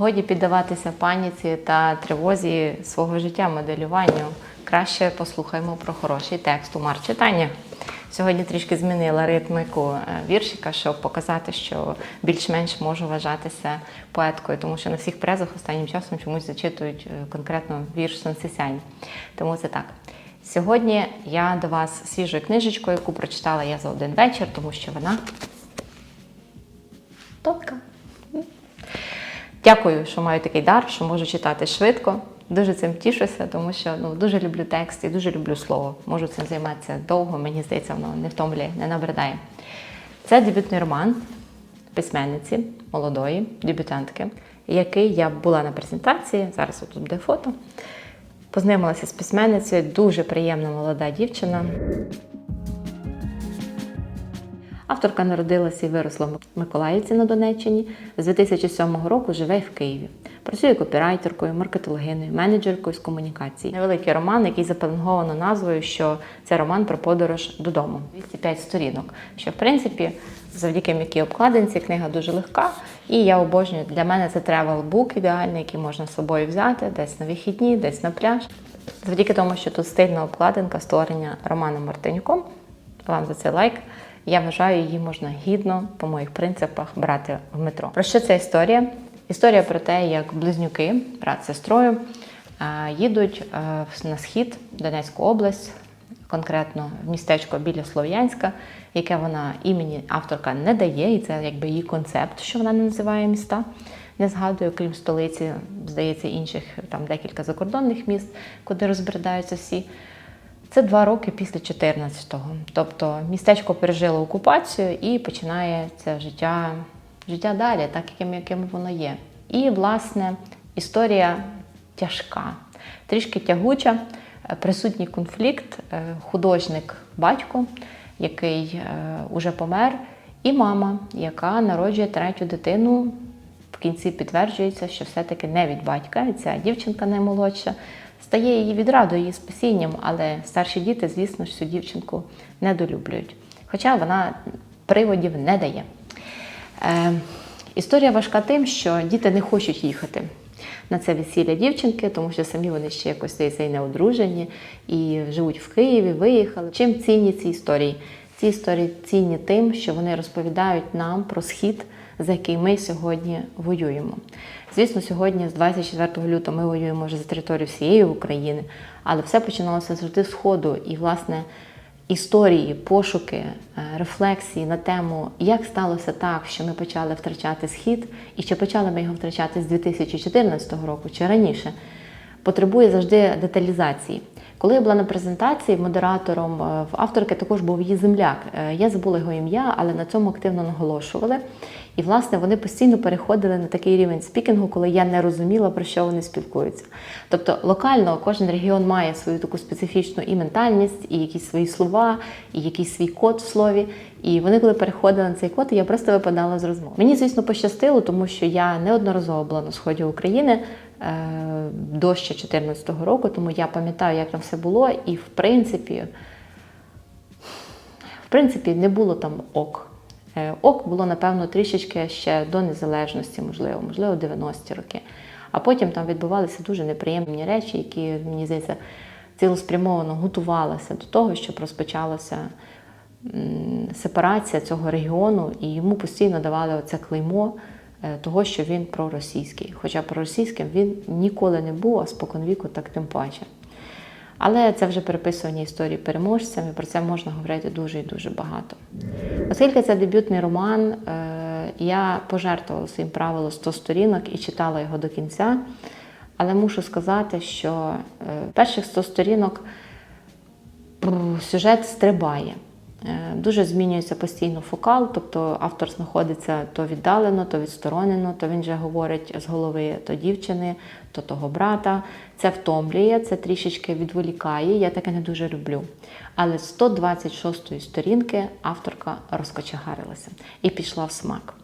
Годі піддаватися паніці та тривозі свого життя, моделюванню. Краще послухаймо про хороший текст у мар читання. Сьогодні трішки змінила ритмику е, віршика, щоб показати, що більш-менш можу вважатися поеткою, тому що на всіх презах останнім часом чомусь зачитують е, конкретно вірш Сонсисянь. Тому це так. Сьогодні я до вас свіжою книжечкою, яку прочитала я за один вечір, тому що вона тонка. Дякую, що маю такий дар, що можу читати швидко. Дуже цим тішуся, тому що ну, дуже люблю текст і дуже люблю слово. Можу цим займатися довго, мені здається, воно не втомлює, не набридає. Це дебютний роман письменниці, молодої дебютантки, який я була на презентації. Зараз тут буде фото. Познайомилася з письменницею, дуже приємна молода дівчина. Авторка народилася і виросла в Миколаївці на Донеччині. З 2007 року живе в Києві. Працює копірайтеркою, маркетологиною, менеджеркою з комунікації. Невеликий роман, який запеленговано назвою, що це роман про подорож додому. 205 сторінок. Що в принципі, завдяки м'якій обкладинці, книга дуже легка. І я обожнюю. Для мене це тревел-бук ідеальний, який можна з собою взяти десь на вихідні, десь на пляж. Завдяки тому, що тут стильна обкладинка створення Романом Мартинюком. Вам за це лайк. Я вважаю, її можна гідно по моїх принципах брати в метро. Про що ця історія? Історія про те, як близнюки, брат з сестрою, їдуть на схід, Донецьку область, конкретно в містечко біля Слов'янська, яке вона імені авторка не дає, і це якби її концепт, що вона не називає міста. Не згадую, крім столиці, здається, інших там декілька закордонних міст, куди розбираються всі. Це два роки після 14-го. Тобто містечко пережило окупацію і починається життя, життя далі, так яким, яким воно є. І, власне, історія тяжка, трішки тягуча, Е, присутній конфлікт, е, художник батько, який уже помер, і мама, яка народжує третю дитину. В кінці підтверджується, що все-таки не від батька, і ця дівчинка наймолодша стає її відрадою, її спасінням, але старші діти, звісно ж, цю дівчинку недолюблюють. Хоча вона приводів не дає. Е, Історія важка тим, що діти не хочуть їхати на це весілля дівчинки, тому що самі вони ще якось і не одружені, і живуть в Києві, виїхали. Чим цінні ці історії? Ці історії цінні тим, що вони розповідають нам про схід, за який ми сьогодні воюємо. Звісно, сьогодні, з 24 лютого, ми воюємо вже за територію всієї України, але все починалося завжди з Сходу. І, власне, історії, пошуки, е, рефлексії на тему, як сталося так, що ми почали втрачати схід, і чи почали ми його втрачати з 2014 року, чи раніше, потребує завжди деталізації. Коли я була на презентації модератором е, в авторки, також був її земляк. Е, Я забула його ім'я, але на цьому активно наголошували. І, власне, вони постійно переходили на такий рівень спікінгу, коли я не розуміла, про що вони спілкуються. Тобто локально кожен регіон має свою таку специфічну і ментальність, і якісь свої слова, і якийсь свій код в слові. І вони, коли переходили на цей код, я просто випадала з розмов. Мені, звісно, пощастило, тому що я неодноразово була на сході України е, до ще 2014 року, тому я пам'ятаю, як там все було, і в принципі, в принципі, не було там ок. Е, Ок було, напевно, трішечки ще до незалежності, можливо, можливо, 90-ті роки. А потім там відбувалися дуже неприємні речі, які, мені здається, цілеспрямовано готувалися до того, щоб розпочалася сепарація цього регіону, і йому постійно давали оце клеймо е, того, що він проросійський. Хоча проросійським він ніколи не був, а споконвіку так тим паче. Але це вже переписування історії переможцям, і про це можна говорити дуже і дуже багато. Оскільки це дебютний роман, е, я пожертвувала своїм правилом 100 сторінок і читала його до кінця. Але мушу сказати, що е, перших 100 сторінок сюжет стрибає. Е, Дуже змінюється постійно фокал, тобто автор знаходиться то віддалено, то відсторонено, то він вже говорить з голови то дівчини, то того брата. Це втомлює, це трішечки відволікає. Я таке не дуже люблю. Але з 126 сторінки авторка розкочегарилася і пішла в смак.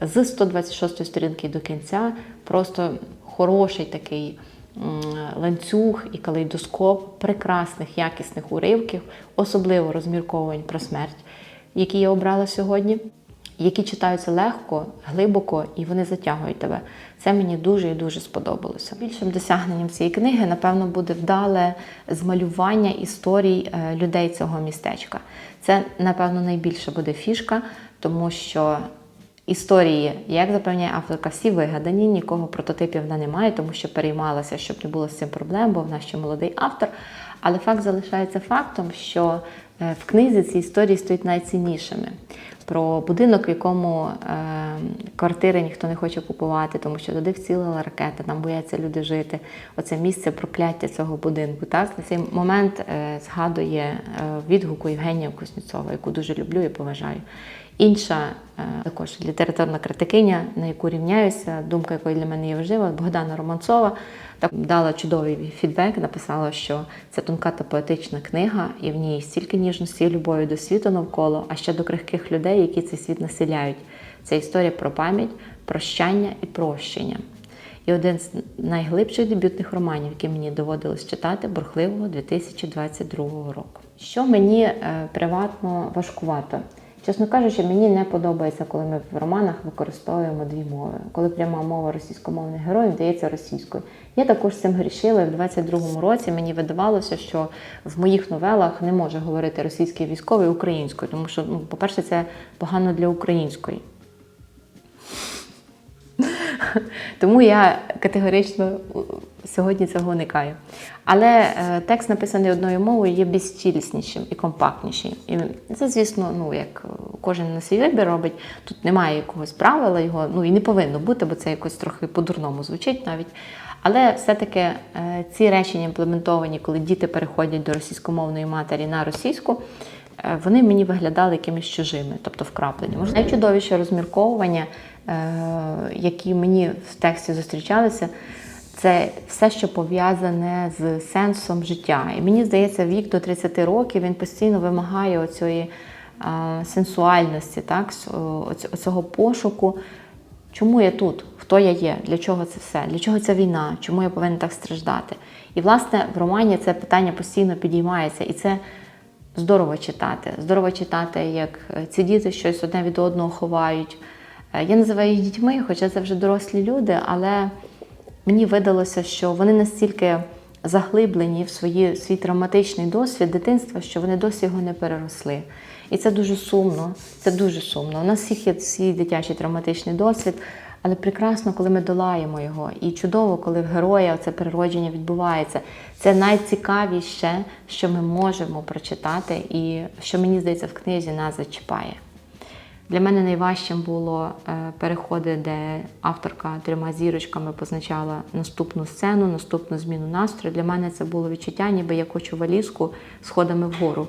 З 126 сторінки до кінця просто хороший такий ланцюг і калейдоскоп прекрасних, якісних уривків, особливо розмірковувань про смерть, які я обрала сьогодні. які читаються легко, глибоко і вони затягують тебе. Це мені дуже і дуже сподобалося. Більшим досягненням цієї книги, напевно, буде вдале змалювання історій е, людей цього містечка. Це, напевно, найбільша буде фішка, тому що історії, як запевняє авторка, всі вигадані, нікого прототипів вона немає, тому що переймалася, щоб не було з цим проблем, бо в нас ще молодий автор. Але факт залишається фактом, що е, в книзі ці історії стають найціннішими. Про будинок, в якому е, квартири ніхто не хоче купувати, тому що туди вцілила ракета, там бояться люди жити. Оце місце прокляття цього будинку. Так? На цей момент е, згадує е, відгуку Євгенія Кузнєцова, яку дуже люблю і поважаю. Інша е, також літературна критикиня, на яку рівняюся, думка якої для мене є важлива, Богдана Романцова, так дала чудовий фідбек, написала, що це тонка та поетична книга, і в ній стільки ніжності і любові до світу навколо, а ще до крихких людей, які цей світ населяють. Це історія про пам'ять, прощання і прощення. І один з найглибших дебютних романів, які мені доводилось читати, бурхливого 2022 року. Що мені е, приватно важкувато? Чесно кажучи, мені не подобається, коли ми в романах використовуємо дві мови. Коли пряма мова російськомовних героїв дається російською. Я також з цим грішила в 22-му році мені видавалося, що в моїх новелах не може говорити російський військовий українською, тому що, ну, по-перше, це погано для української. Тому я категорично сьогодні цього уникаю. Але е, текст, написаний одною мовою, є більш ціліснішим і компактнішим. І це, звісно, ну як кожен на свій вибір робить. Тут немає якогось правила, його ну і не повинно бути, бо це якось трохи по-дурному звучить навіть. Але все-таки е, ці речення імплементовані, коли діти переходять до російськомовної матері на російську. е, Вони мені виглядали якимись чужими, тобто вкраплені. Може, найчудовіше розмірковування, е, які мені в тексті зустрічалися, це все, що пов'язане з сенсом життя. І мені здається, вік до 30 років він постійно вимагає оцієї е, сенсуальності, так, оцього пошуку. Чому я тут? Хто я є? Для чого це все? Для чого ця війна? Чому я повинен так страждати? І, власне, в романі це питання постійно підіймається, і це здорово читати. Здорово читати, як е, ці діти щось одне від одного ховають. Е, Я називаю їх дітьми, хоча це вже дорослі люди, але мені видалося, що вони настільки заглиблені в свої, свій травматичний досвід дитинства, що вони досі його не переросли. І це дуже сумно. Це дуже сумно. У нас всіх є свій дитячий травматичний досвід, але прекрасно, коли ми долаємо його. І чудово, коли в героя це переродження відбувається. Це найцікавіше, що ми можемо прочитати, і що мені здається в книзі нас зачіпає. Для мене найважчим було е, переходи, де авторка трьома зірочками позначала наступну сцену, наступну зміну настрою. Для мене це було відчуття, ніби я хочу валізку сходами вгору.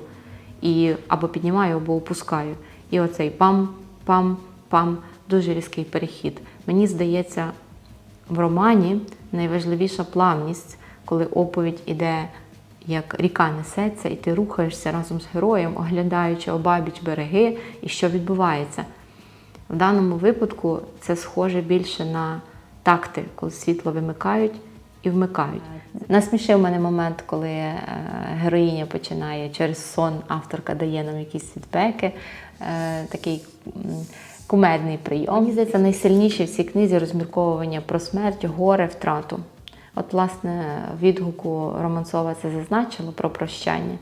І або піднімаю, або опускаю. І оцей пам-пам-пам дуже різкий перехід. Мені здається, в романі найважливіша плавність, коли оповідь іде як ріка несеться, і ти рухаєшся разом з героєм, оглядаючи обабіч береги і що відбувається. В даному випадку це схоже більше на такти, коли світло вимикають і вмикають. Насмішив мене момент, коли е, героїня починає через сон, авторка дає нам якісь фідбеки, е, такий кумедний прийом. Мені здається, найсильніше в цій книзі розмірковування про смерть, горе, втрату. От, власне, відгуку Романцова це зазначило про прощання.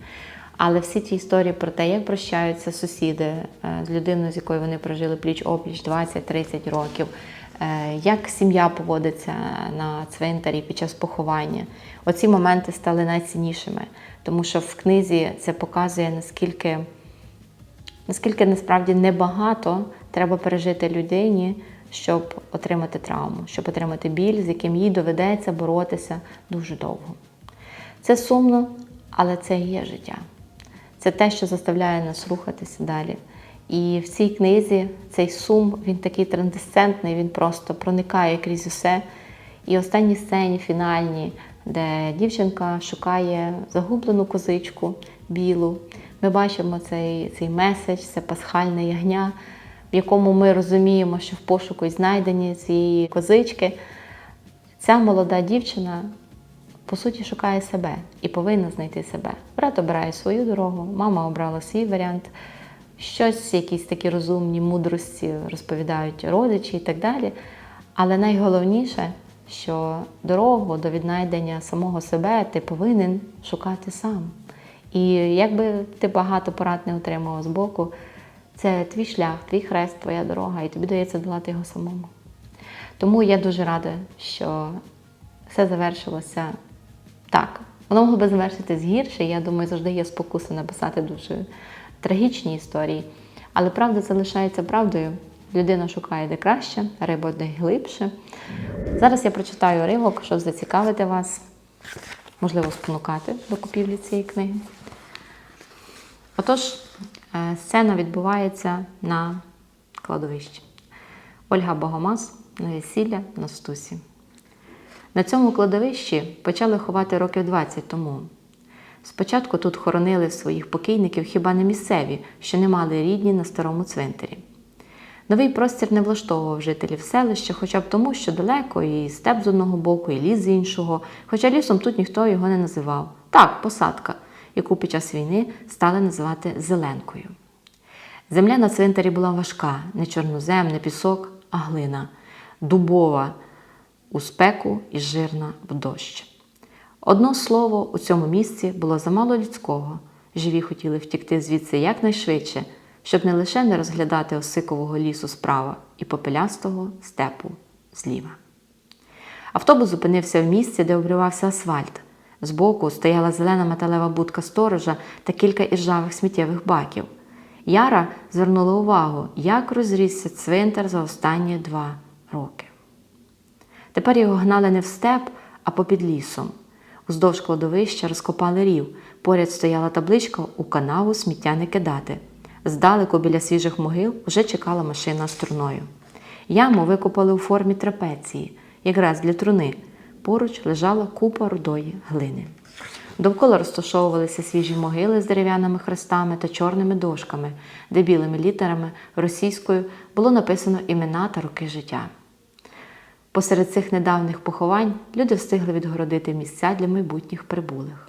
Але всі ті історії про те, як прощаються сусіди е, з людиною, з якою вони прожили пліч опліч 20-30 років, е, як сім'я поводиться на цвинтарі під час поховання. Оці моменти стали найціннішими, тому що в книзі це показує наскільки наскільки насправді небагато треба пережити людині, щоб отримати травму, щоб отримати біль, з яким їй доведеться боротися дуже довго. Це сумно, але це є життя. Це те, що заставляє нас рухатися далі. І в цій книзі цей сум, він такий трансцендентний, він просто проникає крізь усе. І останні сцені, фінальні, де дівчинка шукає загублену козичку білу. Ми бачимо цей, цей меседж, це пасхальне ягня, в якому ми розуміємо, що в пошуку і знайденні цієї козички ця молода дівчина по суті шукає себе і повинна знайти себе. Брат обирає свою дорогу, мама обрала свій варіант щось, якісь такі розумні мудрості розповідають родичі і так далі. Але найголовніше, що дорогу до віднайдення самого себе ти повинен шукати сам. І якби ти багато порад не отримав з боку, це твій шлях, твій хрест, твоя дорога, і тобі дається долати його самому. Тому я дуже рада, що все завершилося так. Воно могло би завершитись гірше. Я думаю, завжди є спокуса написати дуже трагічні історії. Але правда залишається правдою. Людина шукає де краще, риба де глибше. Зараз я прочитаю уривок, щоб зацікавити вас, можливо, спонукати до купівлі цієї книги. Отож, сцена відбувається на кладовищі. Ольга Богомаз на весілля на Стусі. На цьому кладовищі почали ховати років 20 тому. Спочатку тут хоронили своїх покійників хіба не місцеві, що не мали рідні на старому цвинтарі. Новий простір не влаштовував жителів селища, хоча б тому, що далеко і степ з одного боку, і ліс з іншого, хоча лісом тут ніхто його не називав. Так, посадка, яку під час війни стали називати зеленкою. Земля на цвинтарі була важка, не чорнозем, не пісок, а глина, дубова у спеку і жирна в дощ. Одно слово у цьому місці було замало людського. Живі хотіли втікти звідси якнайшвидше, щоб не лише не розглядати осикового лісу справа і попелястого степу зліва. Автобус зупинився в місці, де обривався асфальт. Збоку стояла зелена металева будка сторожа та кілька іржавих сміттєвих баків. Яра звернула увагу, як розрісся цвинтар за останні два роки. Тепер його гнали не в степ, а попід лісом. Уздовж кладовища розкопали рів. Поряд стояла табличка у канаву сміття не кидати. Здалеку біля свіжих могил уже чекала машина з труною. Яму викопали у формі трапеції, якраз для труни. Поруч лежала купа рудої глини. Довкола розташовувалися свіжі могили з дерев'яними хрестами та чорними дошками, де білими літерами російською було написано імена та роки життя. Посеред цих недавніх поховань люди встигли відгородити місця для майбутніх прибулих.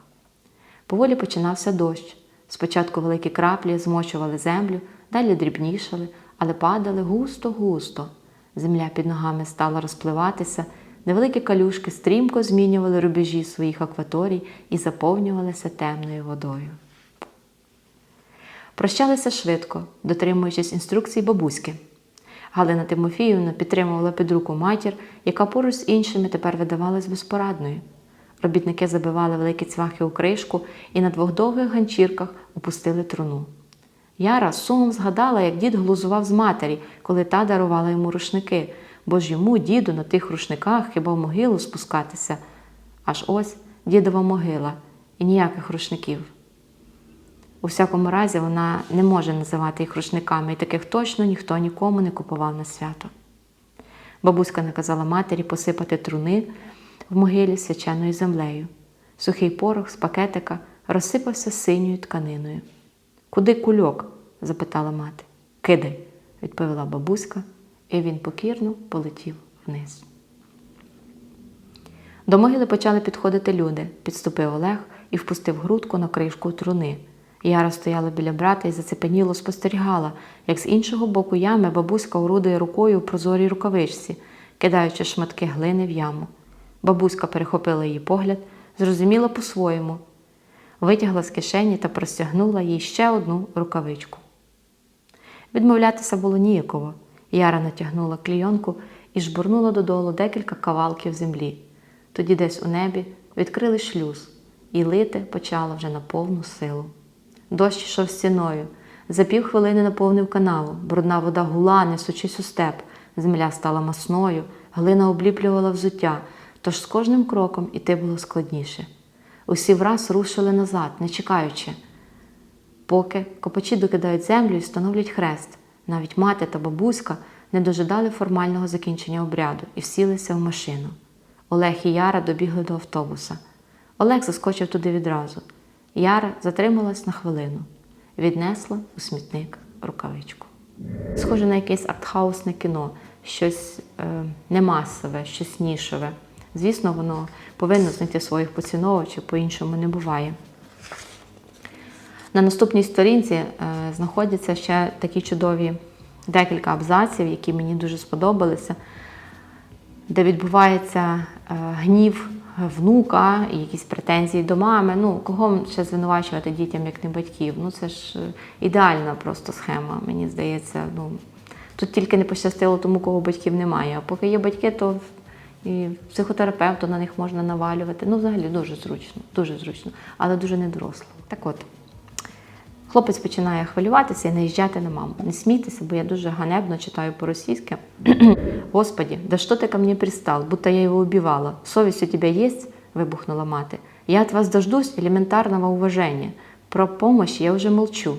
Поволі починався дощ. Спочатку великі краплі змочували землю, далі дрібнішали, але падали густо-густо. Земля під ногами стала розпливатися, невеликі калюшки стрімко змінювали рубежі своїх акваторій і заповнювалися темною водою. Прощалися швидко, дотримуючись інструкцій бабуськи. Галина Тимофіївна підтримувала під руку матір, яка поруч з іншими тепер видавалась безпорадною. Робітники забивали великі цвахи у кришку і на двох довгих ганчірках опустили труну. Яра сумом згадала, як дід глузував з матері, коли та дарувала йому рушники, бо ж йому, діду, на тих рушниках хіба в могилу спускатися. Аж ось дідова могила і ніяких рушників. У всякому разі, вона не може називати їх рушниками, і таких точно ніхто нікому не купував на свято. Бабуська наказала матері посипати труни в могилі свяченою землею. Сухий порох з пакетика розсипався синьою тканиною. Куди кульок? запитала мати. Кидай, відповіла бабуська, і він покірно полетів вниз. До могили почали підходити люди. Підступив Олег і впустив грудку на кришку труни. Яра стояла біля брата і зацепеніло спостерігала, як з іншого боку ями бабуська орудує рукою у прозорій рукавичці, кидаючи шматки глини в яму. Бабуська перехопила її погляд, зрозуміла по-своєму, витягла з кишені та простягнула їй ще одну рукавичку. Відмовлятися було ніяково. Яра натягнула клійонку і жбурнула додолу декілька кавалків землі. Тоді десь у небі відкрили шлюз, і лити почало вже на повну силу. Дощ йшов стіною. За півхвилини наповнив канаву. Брудна вода гула, несучись у степ. Земля стала масною, глина обліплювала взуття, тож з кожним кроком іти було складніше. Усі враз рушили назад, не чекаючи. Поки копачі докидають землю і становлять хрест. Навіть мати та бабуська не дожидали формального закінчення обряду і всілися в машину. Олег і Яра добігли до автобуса. Олег заскочив туди відразу. Яра затрималась на хвилину, віднесла у смітник рукавичку. Схоже на якесь артхаусне кіно, щось е, немасове, щось нішове. Звісно, воно повинно знайти своїх поціновувачів, по-іншому не буває. На наступній сторінці е, знаходяться ще такі чудові декілька абзаців, які мені дуже сподобалися, де відбувається е, гнів внука якісь претензії до мами. Ну, кого ще звинувачувати дітям, як не батьків? Ну, це ж е, ідеальна просто схема, мені здається. Ну, тут тільки не пощастило тому, кого батьків немає. А поки є батьки, то і психотерапевту на них можна навалювати. Ну, взагалі дуже зручно, дуже зручно, але дуже недоросло. Так от. Хлопець починає хвилюватися і наїжджати на маму. Не смійтеся, бо я дуже ганебно читаю по-російськи. Господи, да що ти ко мне пристал, будто я його убивала. Совість у тебе есть? вибухнула мати. Я от вас дождусь элементарного уважения. Про помощь я уже молчу.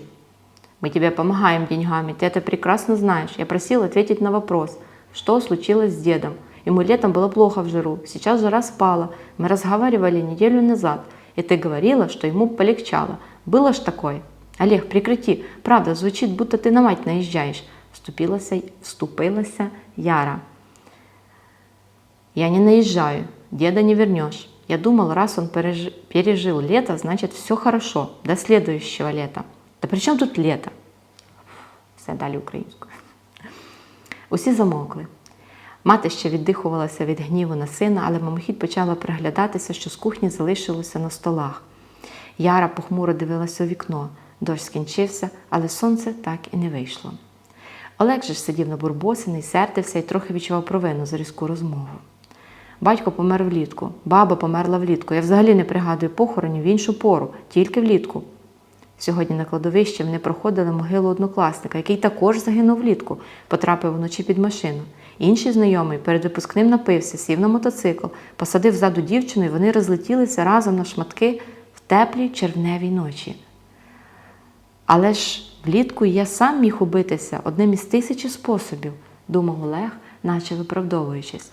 Мы тебе помогаем деньгами, ты это прекрасно знаешь. Я просил ответить на вопрос, что случилось с дедом. Ему летом было плохо в жиру, сейчас жара спала. Мы разговаривали неделю назад, и ты говорила, что ему полегчало. Было ж такое? Олег, прекрати. Правда, звучит, будто ты на мать наезжаешь. Вступилася, вступилася Яра. Я не наезжаю, деда не вернешь. Я думал, раз он пережи- пережил лето, значит все хорошо, до следующего лета. Да при чем тут лето? Все далі українською. Усі замовкли. Мати ще віддихувалася від гніву на сина, але мимохідь почала приглядатися, що з кухні залишилося на столах. Яра похмуро дивилася у вікно. Дощ скінчився, але сонце так і не вийшло. Олег же ж сидів на бурбосиний, сердився і трохи відчував провину за різку розмову. Батько помер влітку, баба померла влітку. Я взагалі не пригадую похоронів в іншу пору, тільки влітку. Сьогодні на кладовищі вони проходили могилу однокласника, який також загинув влітку, потрапив вночі під машину. Інший знайомий перед випускним напився, сів на мотоцикл, посадив ззаду дівчину, і вони розлетілися разом на шматки в теплій червневій ночі. Але ж влітку я сам міг убитися одним із тисячі способів, думав Олег, наче виправдовуючись.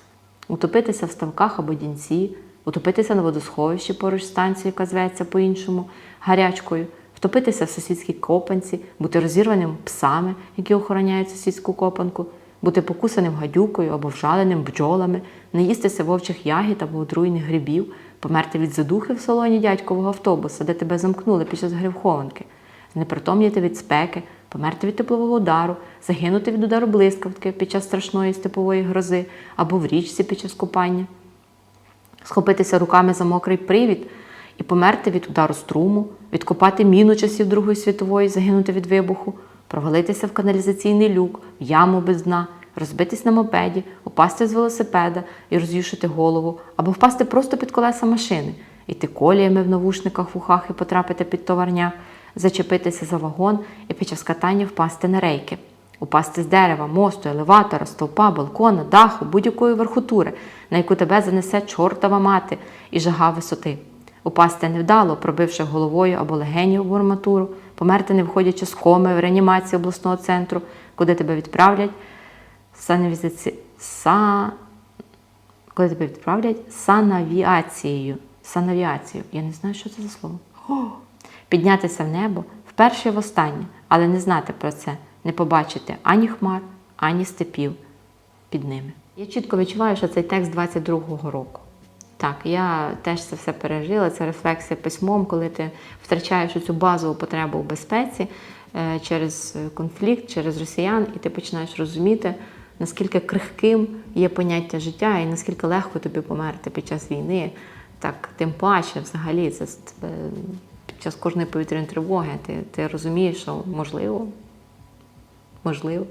Утопитися в ставках або дінці, утопитися на водосховищі поруч станції, яка зветься по-іншому гарячкою, втопитися в сусідській копанці, бути розірваним псами, які охороняють сусідську копанку, бути покусаним гадюкою або вжаленим бджолами, не їстися вовчих ягід або отруйних грибів, померти від задухи в салоні дядькового автобуса, де тебе замкнули під час гривхованки, знепритомніти від спеки, померти від теплового удару, загинути від удару блискавки під час страшної степової грози або в річці під час купання, схопитися руками за мокрий привід і померти від удару струму, відкопати міну часів Другої світової, загинути від вибуху, провалитися в каналізаційний люк, в яму без дна, розбитись на мопеді, упасти з велосипеда і роз'юшити голову, або впасти просто під колеса машини, іти коліями в навушниках в ухах і потрапити під товарняк, зачепитися за вагон і під час катання впасти на рейки. Упасти з дерева, мосту, елеватора, стовпа, балкона, даху, будь-якої верхотури, на яку тебе занесе чортова мати і жага висоти. Упасти невдало, пробивши головою або легеню об арматуру, померти, не виходячи з коми в реанімації обласного центру, куди тебе відправлять санавізаці... Са... Коли тебе відправлять санавіацією. Санавіацією. Я не знаю, що це за слово. Піднятися в небо вперше і востаннє, але не знати про це, не побачити ані хмар, ані степів під ними. Я чітко відчуваю, що цей текст 22-го року. Так, я теж це все пережила. Це рефлексія письмом, коли ти втрачаєш цю базову потребу в безпеці е, через конфлікт, через росіян, і ти починаєш розуміти, наскільки крихким є поняття життя і наскільки легко тобі померти під час війни. Так, тим паче, взагалі, це тебе час кожної повітряної тривоги. Ти, ти розумієш, що можливо, можливо.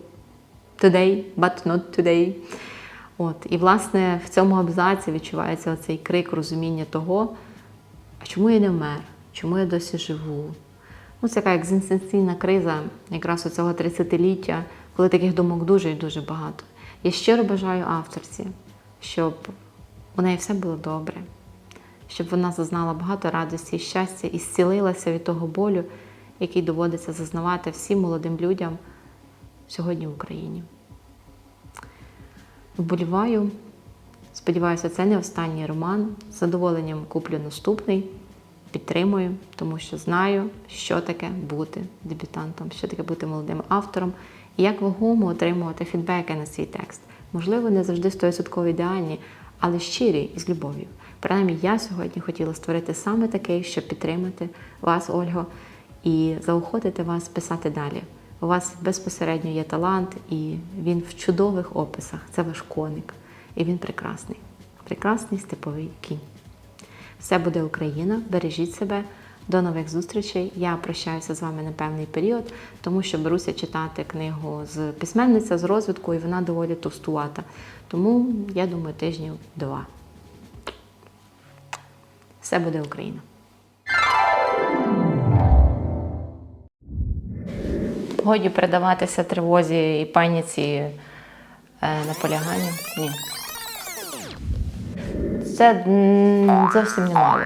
Today, but not today. От, і, власне, в цьому абзаці відчувається цей крик розуміння того, а чому я не вмер, чому я досі живу. Ну, це така екзистенційна криза якраз у цього 30-ліття, коли таких думок дуже і дуже багато. Я щиро бажаю авторці, щоб у неї все було добре, щоб вона зазнала багато радості і щастя і зцілилася від того болю, який доводиться зазнавати всім молодим людям сьогодні в Україні. Вболіваю. Сподіваюся, це не останній роман. З задоволенням куплю наступний, підтримую, тому що знаю, що таке бути дебютантом, що таке бути молодим автором і як вагомо отримувати фідбеки на свій текст. Можливо, не завжди 100% ідеальні, але щирі і з любов'ю. Принаймні, я сьогодні хотіла створити саме такий, щоб підтримати вас, Ольго, і заохотити вас писати далі. У вас безпосередньо є талант, і він в чудових описах. Це ваш коник. І він прекрасний. Прекрасний степовий кінь. Все буде Україна. Бережіть себе. До нових зустрічей. Я прощаюся з вами на певний період, тому що беруся читати книгу з письменниця з розвитку, і вона доволі товстувата. Тому я думаю, тижнів два. Все буде Україна. Годі передаватися тривозі і паніці е, наполяганням. Ні. Це зовсім немало.